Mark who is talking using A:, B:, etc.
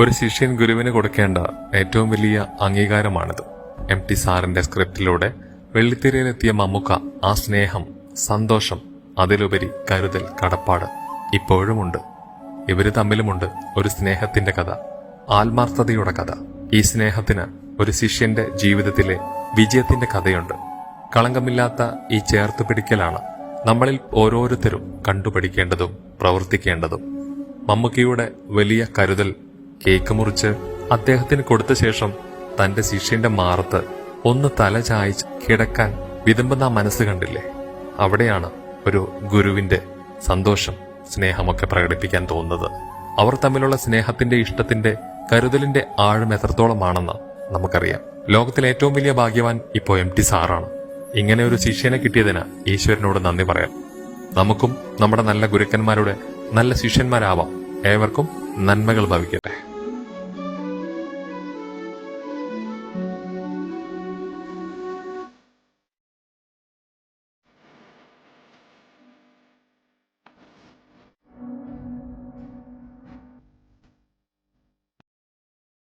A: ഒരു ശിഷ്യൻ ഗുരുവിന് കൊടുക്കേണ്ട ഏറ്റവും വലിയ അംഗീകാരമാണിത്. എം ടി സാറിന്റെ സ്ക്രിപ്റ്റിലൂടെ വെള്ളിത്തിരയിലെത്തിയ മമ്മുക്ക ആ സ്നേഹം സന്തോഷം അതിലുപരി കരുതൽ കടപ്പാട് ഇപ്പോഴുമുണ്ട്. ഇവർ തമ്മിലുമുണ്ട് ഒരു സ്നേഹത്തിന്റെ കഥ ആത്മാർത്ഥതയുടെ കഥ. ഈ സ്നേഹത്തിന് ഒരു ശിഷ്യന്റെ ജീവിതത്തിലെ വിജയത്തിന്റെ കഥയുണ്ട്. കളങ്കമില്ലാത്ത ഈ ചേർത്ത് പിടിക്കലാണ് നമ്മളിൽ ഓരോരുത്തരും കണ്ടുപഠിക്കേണ്ടതും പ്രവർത്തിക്കേണ്ടതും. മമ്മൂക്കിയുടെ വലിയ കരുതൽ കേക്ക് മുറിച്ച് അദ്ദേഹത്തിന് കൊടുത്ത ശേഷം തന്റെ ശിഷ്യന്റെ മാറത്ത് ഒന്ന് തല ചായച്ച് കിടക്കാൻ വിതുമ്പുന്ന മനസ്സ് കണ്ടില്ലേ? അവിടെയാണ് ഒരു ഗുരുവിന്റെ സന്തോഷം സ്നേഹമൊക്കെ പ്രകടിപ്പിക്കാൻ തോന്നുന്നത്. അവർ തമ്മിലുള്ള സ്നേഹത്തിന്റെ ഇഷ്ടത്തിന്റെ കരുതലിന്റെ ആഴം എത്രത്തോളമാണെന്ന് നമുക്കറിയാം. ലോകത്തിലെ ഏറ്റവും വലിയ ഭാഗ്യവാൻ ഇപ്പോൾ എം ടി സാറാണ്. ഇങ്ങനെ ഒരു ശിഷ്യനെ കിട്ടിയതിന് ഈശ്വരനോട് നന്ദി പറയാം. നമുക്കും നമ്മുടെ നല്ല ഗുരുക്കന്മാരുടെ നല്ല ശിഷ്യന്മാരാവാം. ഏവർക്കും നന്മകൾ ഭവിക്കട്ടെ.